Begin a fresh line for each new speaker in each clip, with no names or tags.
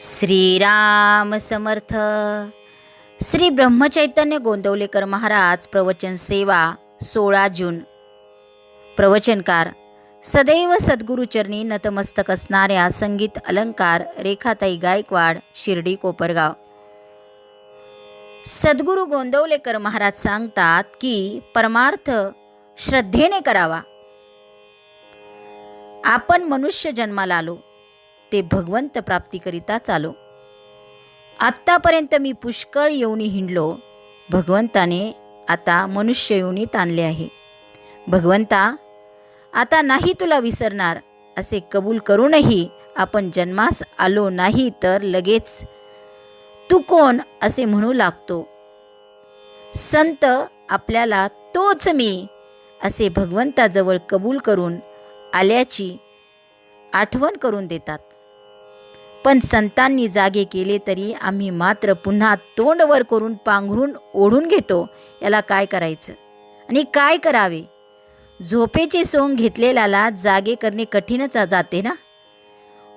श्रीराम समर्थ. श्री ब्रह्मचैतन्य गोंदवलेकर महाराज प्रवचन सेवा सोळा जून. प्रवचनकार सदैव सद्गुरुचरणी नतमस्तक असणाऱ्या संगीत अलंकार रेखाताई गायकवाड शिर्डी कोपरगाव. सद्गुरू गोंदवलेकर महाराज सांगतात की परमार्थ श्रद्धेने करावा. आपण मनुष्य जन्माला आलो. ते भगवंत प्राप्तीकरिता चालो. आत्तापर्यंत मी पुष्कळ येऊनी हिंडलो. भगवंताने आता मनुष्य येऊनीत आणले आहे. भगवंता आता नाही तुला विसरणार असे कबूल करूनही आपण जन्मास आलो नाही तर लगेच तू कोण असे म्हणू लागतो. संत आपल्याला तोच मी असे भगवंताजवळ कबूल करून आल्याची आठवण करून देतात. पण संतांनी जागे केले तरी आम्ही मात्र पुन्हा तोंडवर करून पांघरून ओढून घेतो याला काय करायचं? आणि काय करावे? झोपेचे सोंग घेतलेल्याला जागे करणे कठीणच जाते ना?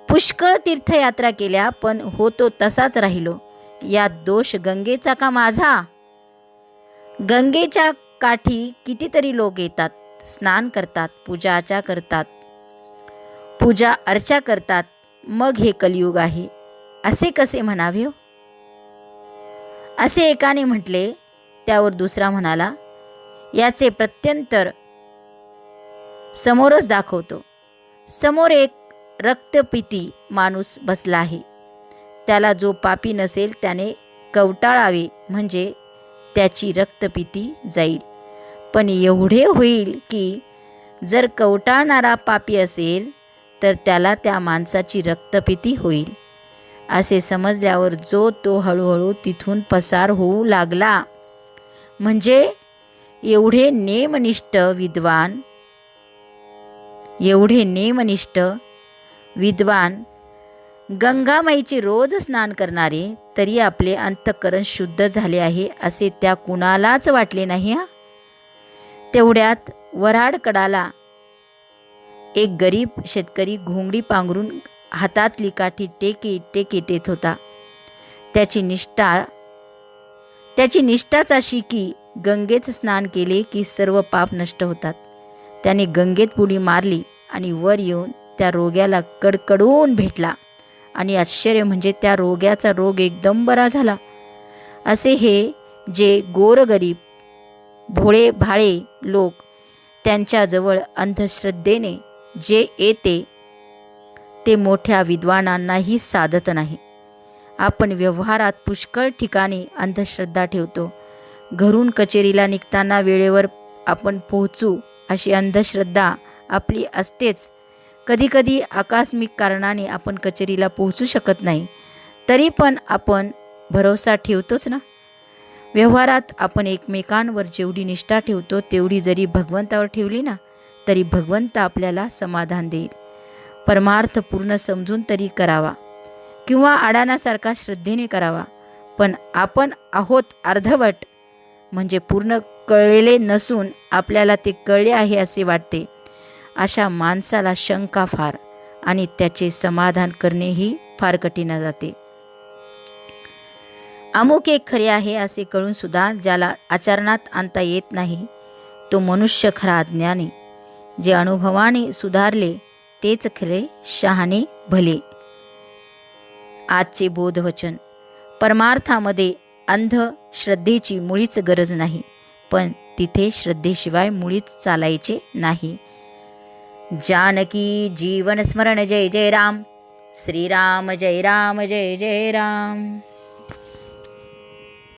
पुष्कळ तीर्थयात्रा केल्या पण होतो तसाच राहिलो. या दोष गंगेचा का माझा? गंगेच्या काठी कितीतरी लोक येतात स्नान करतात पूजा अर्चा करतात. पूजा अर्चा करतात मग हे कलियुग आहे. असे कसे म्हणावे हो? असे एकाने म्हटले त्यावर दुसरा म्हणाला याचे प्रत्यंतर समोरच दाखवतो. समोर एक रक्तपिती माणूस बसला आहे. त्याला जो पापी नसेल त्याने कवटाळावे म्हणजे त्याची रक्तपिती जाईल. पण एवढे होईल की जर कवटाळणारा पापी असेल तर त्याला त्या माणसाची रक्तपिती होईल. असे समजल्यावर जो तो हळूहळू तिथून पसार होऊ लागला. म्हणजे एवढे नेमनिष्ठ विद्वान एवढे नेमनिष्ठ विद्वान गंगामाईचे रोज स्नान करणारे तरी आपले अंतःकरण शुद्ध झाले आहे असे त्या कुणालाच वाटले नाही हा? तेवढ्यात वराडकडाला एक गरीब शेतकरी घोंगडी पांघरून हातातली काठी टेके टेके टेत होता. त्याची निष्ठा त्याची निष्ठाच अशी की गंगेत स्नान केले की सर्व पाप नष्ट होतात. त्याने गंगेत पुडी मारली आणि वर येऊन त्या रोग्याला कडकडून भेटला. आणि आश्चर्य म्हणजे त्या रोग्याचा रोग एकदम बरा झाला. असे हे जे गोरगरीब भोळे भाळे लोक त्यांच्याजवळ अंधश्रद्धेने जे येते ते मोठ्या विद्वानांनाही साधत नाही. आपण व्यवहारात पुष्कळ ठिकाणी अंधश्रद्धा ठेवतो. घरून कचेरीला निघताना वेळेवर आपण पोहोचू अशी अंधश्रद्धा आपली असतेच. कधीकधी आकस्मिक कारणाने आपण कचेरीला पोहोचू शकत नाही तरी पण आपण भरोसा ठेवतोच ना? व्यवहारात आपण एकमेकांवर जेवढी निष्ठा ठेवतो तेवढी जरी भगवंतावर ठेवली ना तरी भगवंत आपल्याला समाधान देईल. परमार्थ पूर्ण समजून तरी करावा. किंवा अडाण्यासारखा श्रद्धेने करावा. पण आपण आहोत अर्धवट. म्हणजे पूर्ण कळलेले नसून आपल्याला ते कळले आहे असे वाटते. अशा माणसाला शंका फार आणि त्याचे समाधान करणेही फार कठीण जाते. अमुक एक खरे आहे असे कळून सुद्धा ज्याला आचरणात आणता येत नाही तो मनुष्य खरा अज्ञानी जे अनुभवाने सुधारले तेच खरे शहाणे भले. आजचे बोधवचन. परमार्थामध्ये अंध श्रद्धेची मुळीच गरज नाही पण तिथे श्रद्धेशिवाय मुळीच चालायचे नाही. जानकी जीवन स्मरण जय जय राम. श्रीराम जय राम जय जय राम.